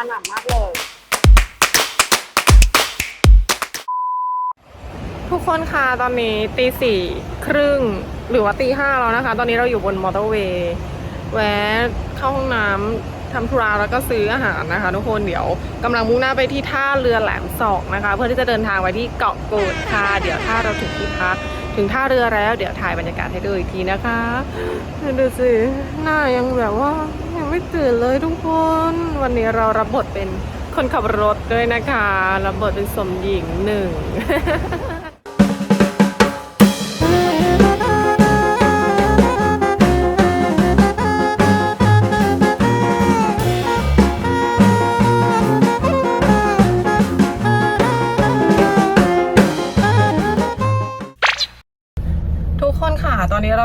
าหนำมากเลย ทุกคนคะตอนนี้ตีสี่ครึ่งหรือว่าตีห้าแล้วนะคะ ตอนนี้เราอยู่บนมอเตอร์เวย์แวะเข้าห้องน้ำทำธุระแล้วก็ซื้ออาหารนะคะ ทุกคนเดี๋ยวกำลังมุ่งหน้าไปที่ท่าเรือแหลมศอกนะคะ เพื่อที่จะเดินทางไปที่เกาะกูดค่ะ เดี๋ยวถ้าเราถึงที่พักถึงท่าเรือแล้ว เดี๋ยวถ่ายบรรยากาศให้ดูอีกทีนะคะดูสิหน้ายังแบบว่า ยังไม่ตื่นเลยทุกคน วันนี้เรารับบทเป็นคนขับรถด้วยนะคะ รับบทเป็นสมหญิงหนึ่ง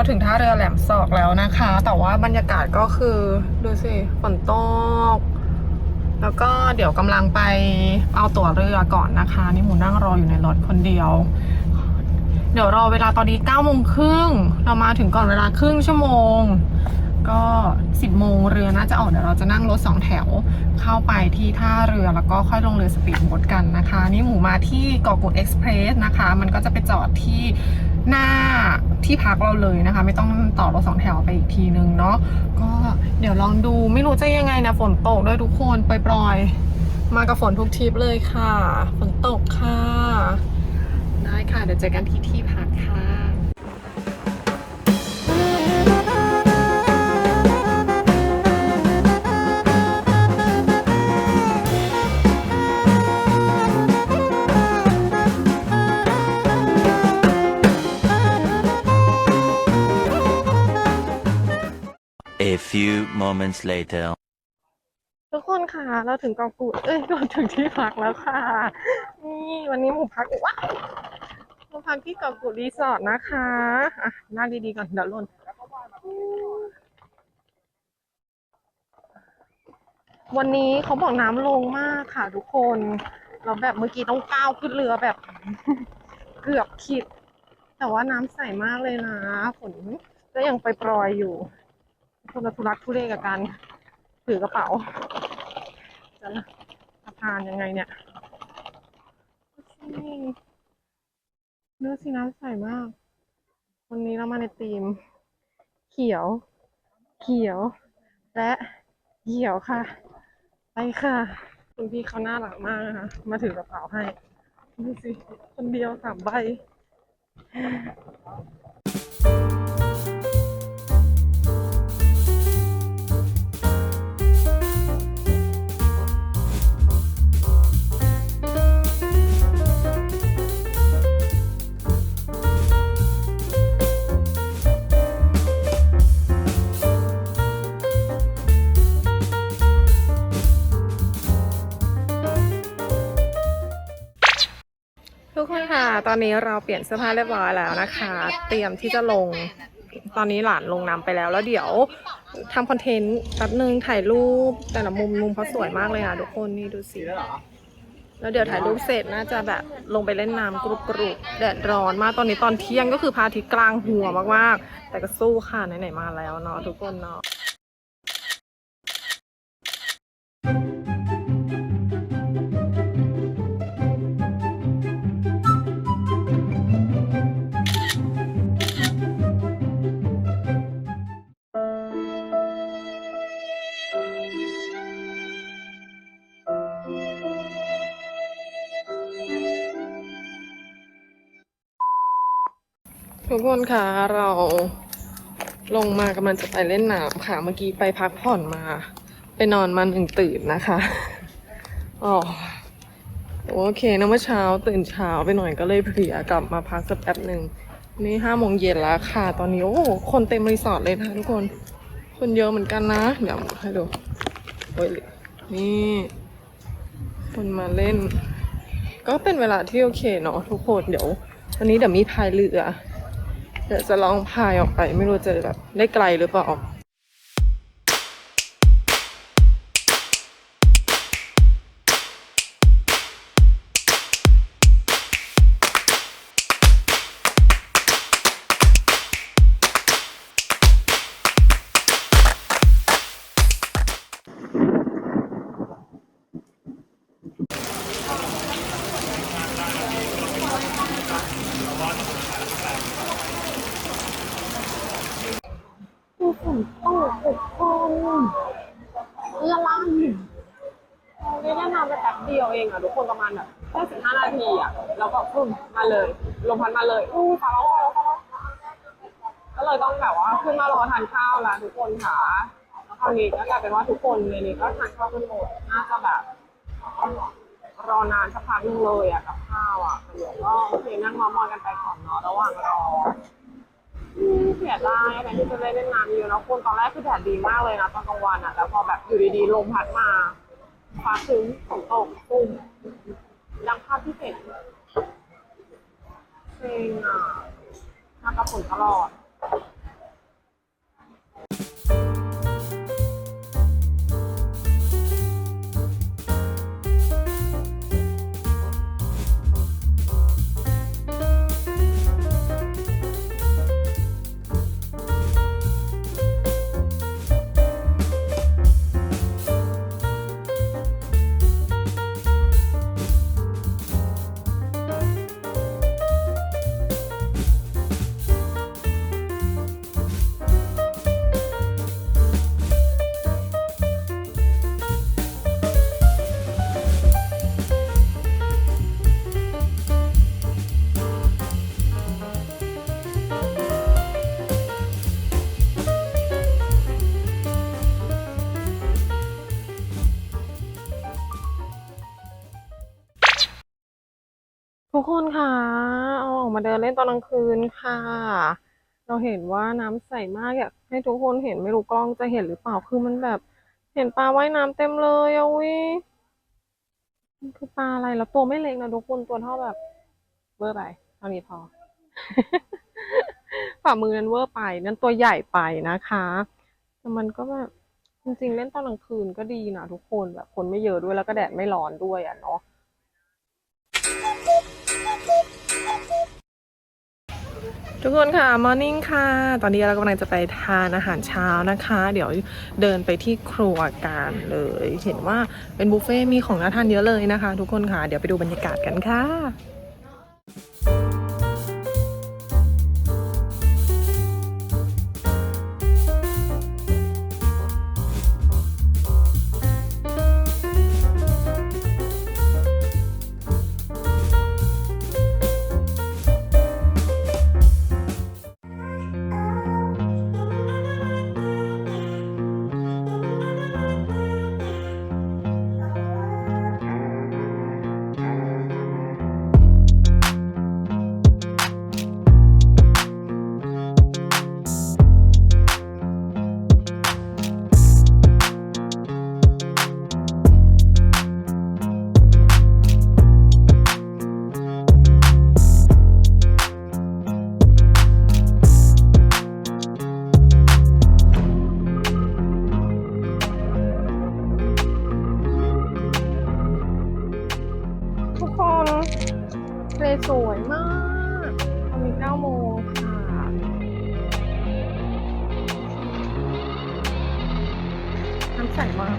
ถึงท่าเรือแหลมศอกแล้วนะคะ แต่ว่าบรรยากาศก็คือ ดูสิฝนตก แล้วก็เดี๋ยวกำลังไปเอาตั๋วเรือก่อนนะคะ นี่หมูนั่งรออยู่ในรถคนเดียว เดี๋ยวรอเวลาตอนนี้9ก้าโมงครึ่งเรามาถึงก่อนเวลาครึ่งชั่วโมง ก็ 10โมงเรือน่าจะออกเดี๋ยวเราจะนั่งรถสองแถวเข้าไปที่ท่าเรือแล้วก็ค่อยลงเรือสปีดโบ๊ทกันนะคะ นี่หมูมาที่เกาะกูดเอ็กซ์เพรสนะคะ มันก็จะไปจอดที่ หน้าที่พักเราเลยนะคะ ไม่ต้องต่อรถสองแถวไปอีกทีนึงเนาะก็เดี๋ยวลองดูไม่รู้จะยังไงนะฝนตกด้วยทุกคนปล่อยๆมากับฝนทุกทริปเลยค่ะ ฝนตกค่ะ ได้ค่ะ เดี๋ยวเจอกันที่ที่พักค่ะ A few moments later. ทุกคนค่ะ เราถึงเกาะกูดเอ้ยเราถึงที่พักแล้วค่ะ นี่วันนี้หมูพักว้าวหมูพักที่เกาะกูดรีสอร์ทนะคะอะนั่งดีๆก่อนเดี๋ยวล่นวันนี้เขาบอกน้ำลงมากค่ะ ทุกคน เราแบบเมื่อกี้ต้องก้าวขึ้นเรือแบบ เกือบขิด แต่ว่าน้ำใสมากเลยนะฝนก็ยังไปปรอยอยู่ คนละทุรักทุเลกับการถือกระเป๋าจะสะพานยังไงเนี่ยเนื้อสีน้ำใสมาก วันนี้เรามาในธีม เขียว เขียว และเหี่ยวค่ะ ไปค่ะ คุณพี่เขาน่ารักมากนะคะ มาถือกระเป๋าให้ดูสิคนเดียวสามใบ อนนี้เราเปลี่ยนเสื้อผ้าเรียบร้อยแล้วนะคะ เตรียมที่จะลง ตอนนี้หลานลงน้ำไปแล้ว แล้วเดี๋ยวทำคอนเทนต์แป๊บนึงถ่ายรูปแต่ละมุมมุมเขาสวยมากเลยอะทุกคนนี่ดูสิ แล้วเดี๋ยวถ่ายรูปเสร็จน่าจะแบบลงไปเล่นน้ำกรุบกรุบแดดร้อนมากตอนนี้ตอนเที่ยงก็คือพระอาทิตย์กลางหัวมากๆ แต่ก็สู้ค่ะไหนๆมาแล้วเนาะทุกคนเนาะ ทุกคนคะเราลงมากำลังจะไปเล่นน้ำค่ะเมื่อกี้ไปพักผ่อนมา ไปนอนมาหนึ่งตื่นนะคะอ๋อโอเคนะเมื่อเช้าตื่นเช้าไปหน่อยก็เลยเพลียกลับมาพักสักแป๊บหนึ่งนี่ห้าโมงเย็นแล้วค่ะ ตอนนี้โอ้โหคนเต็มรีสอร์ทเลยนะทุกคน คนเยอะเหมือนกันนะ เดี๋ยวให้ดูโอ้ยนี่ คนมาเล่น ก็เป็นเวลาที่โอเคเนาะทุกคนเดี๋ยววันนี้เดี๋ยวมีพายเรือ เดี๋ยวจะลองพายออกไป ไม่รู้จะแบบได้ไกลหรือเปล่า นี่แนะนำไปแป๊บเดียวเองอะทุกคนประมาณแบบแค่สิบห้านาทีอะแล้วก็พึ่งมาเลยลมพัดมาเลยอู้ฟ้าร้องฟ้าร้องฟ้าร้องก็เลยต้องแบบว่าขึ้นมารอทานข้าวล้วทุกคนค่ะคราวนี้ก็กลายเป็นว่าทุกคนในนี้ก็ทานข้าวกันหมดน่าจะแบบรอนานสักพักหนึงเลยอะกับข้าวอะเดี๋ยวก็โอเคนั่งมามอยกันไปก่อนเนาะระหว่างรออืมเสียดายแทนที่จะได้เล่นน้ำเยอะนะคุณตอนแรกคือแดดดีมากเลยนะตอนกลางวันอะแต่พอแบบอยู่ดีๆลมพัดมา ฟ้าซึ้งฝนตกปุ้มดังภาพที่เห็นเพลงอะมากระฝนตลอด คนค่ะเอาออกมาเดินเล่นตอนกลางคืนค่ะ เราเห็นว่าน้ำใสมากอยากให้ทุกคนเห็นไม่รู้กล้องจะเห็นหรือเปล่าคือมันแบบ เห็นปลาว่ายน้ำเต็มเลยอะวิมันคือปลาอะไรแล้วตัวไม่เล็กนะทุกคนตัวเท่าแบบเวอร์ไปเท่านี้พอฝ่ามือนั้นเวอร์ไปนั่นตัวใหญ่ไปนะคะแต่มันก็แบบจริงๆเล่นตอนกลางคืนก็ดีนะทุกคนแบบคนไม่เยอะด้วยแล้วก็แดดไม่ร้อนด้วยอะเนาะ ทุกคนค่ะมอร์นิ่งค่ะ ตอนนี้เรากำลังจะไปทานอาหารเช้านะคะ เดี๋ยวเดินไปที่ครัวกันเลย เห็นว่าเป็นบุฟเฟ่ต์มีของน่าทานเยอะเลยนะคะ ทุกคนค่ะ เดี๋ยวไปดูบรรยากาศกันค่ะ 9โมงค่ะน้ำใสมาก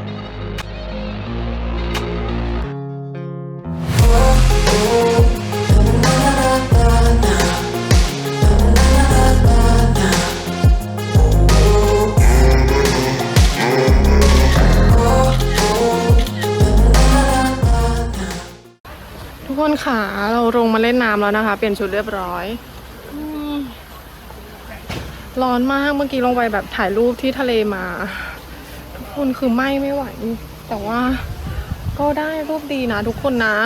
ทุกคนค่ะเราลงมาเล่นน้ำแล้วนะคะ เปลี่ยนชุดเรียบร้อย ร้อนมากเมื่อกี้ลงไปแบบถ่ายรูปที่ทะเลมา ทุกคนคือไหม้ไม่ไหว แต่ว่าก็ได้รูปดีนะทุกคนนะ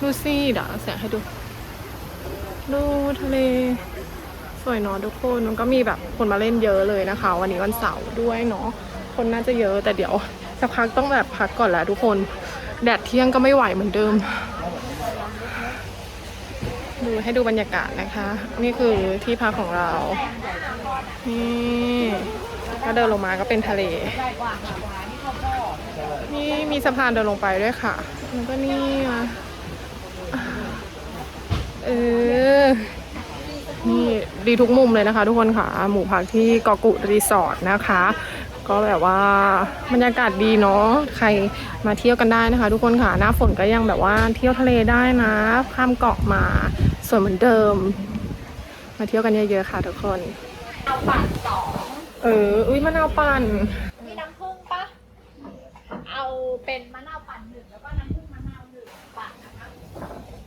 ดูสิเดี๋ยวแสงให้ดู ดูทะเล สวยเนาะทุกคนมันก็มีแบบคนมาเล่นเยอะเลยนะคะ วันนี้วันเสาร์ด้วยเนาะคนน่าจะเยอะแต่เดี๋ยวสักพักต้องแบบพักก่อนแล้วทุกคน แดดเที่ยงก็ไม่ไหวเหมือนเดิม ดูให้ดูบรรยากาศนะคะ นี่คือที่พักของเรา นี่ก็เดินลงมาก็เป็นทะเล นี่มีสะพานเดินลงไปด้วยค่ะ แล้วก็นี่อะเออ นี่ดีทุกมุมเลยนะคะ ทุกคนค่ะ หมู่พักที่เกาะกุรีสอร์ทนะคะ ก็แบบว่าบรรยากาศดีเนาะ ใครมาเที่ยวกันได้นะคะ ทุกคนค่ะ หน้าฝนก็ยังแบบว่าเที่ยวทะเลได้นะ ข้ามเกาะมาสวยเหมือนเดิม มาเที่ยวกันเยอะๆค่ะทุกคน ก็เออ อุ้ยมะนาวปั่น มีน้ำผึ้งปะเอาเป็นมะนาวปั่นหนึ่งแล้วก็น้ำผึ้งมะนาวหนึ่งปั่นนะคะ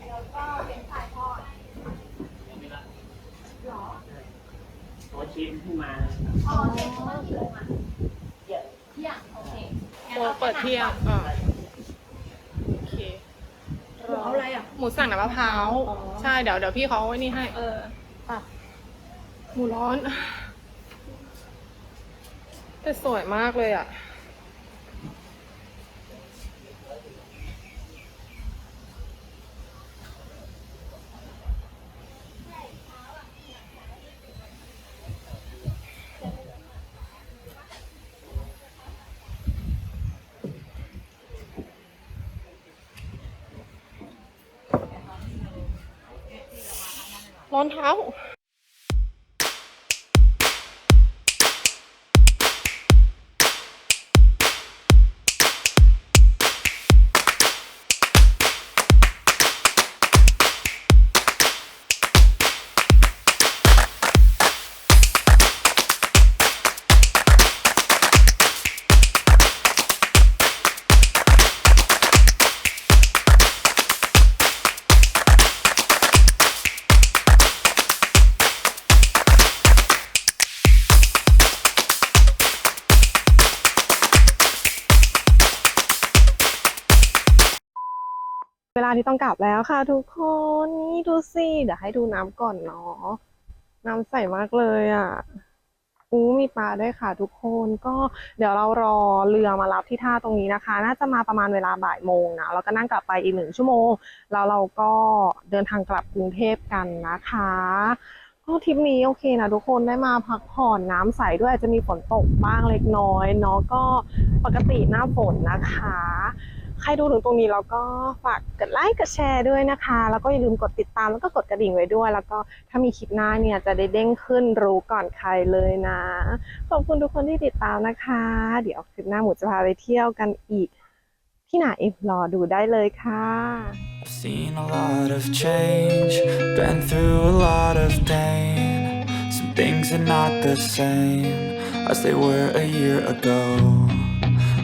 แล้วก็เป็นสายทอดโอ้ชิมขึ้นมาอ๋อเที่ยงเมื่อกี่โมงอะเที่ยงโอเคโอ้เปิดเที่ยงอะโอเคเอาอะไรอะหมูสั่งน้ำมะพร้าวใช่เดี๋ยวเดี๋ยวพี่เขาไว้นี่ให้ เอออะหมูร้อน แต่สวยมากเลยอะร้อนเท้า วลาที่ต้องกลับแล้วค่ะ ทุกคนนี่ดูสิเดี๋ยวให้ดูน้ำก่อนเนาะน้ำใสมากเลยอะอู้มีปลาด้วยค่ะ ทุกคนก็เดี๋ยวเรารอเรือมารับที่ท่าตรงนี้นะคะ น่าจะมาประมาณเวลาบ่ายโมงนะแล้วก็นั่งกลับไปอีกหนึ่งชั่วโมง แล้วเราก็เดินทางกลับกรุงเทพกันนะคะก็ทริปนี้โอเคนะทุกคนได้มาพักผ่อนน้ำใสด้วยอาจจะมีฝนตกบ้างเล็กน้อยเนาะก็ปกติหน้าฝนนะคะ ใครดูถึงตรงนี้แล้วก็ฝากกดไลค์กดแชร์ด้วยนะคะ แล้วก็อย่าลืมกดติดตามแล้วก็กดกระดิ่งไว้ด้วย แล้วก็ถ้ามีคลิปหน้าเนี่ยจะได้เด้งขึ้นรู้ก่อนใครเลยนะ ขอบคุณทุกคนที่ติดตามนะคะ เดี๋ยวคลิปหน้าหมูจะพาไปเที่ยวกันอีก ที่ไหนรอดูได้เลยค่ะ I've seen a lot of change, been through a lot of pain. Some things are not the same as they were a year ago.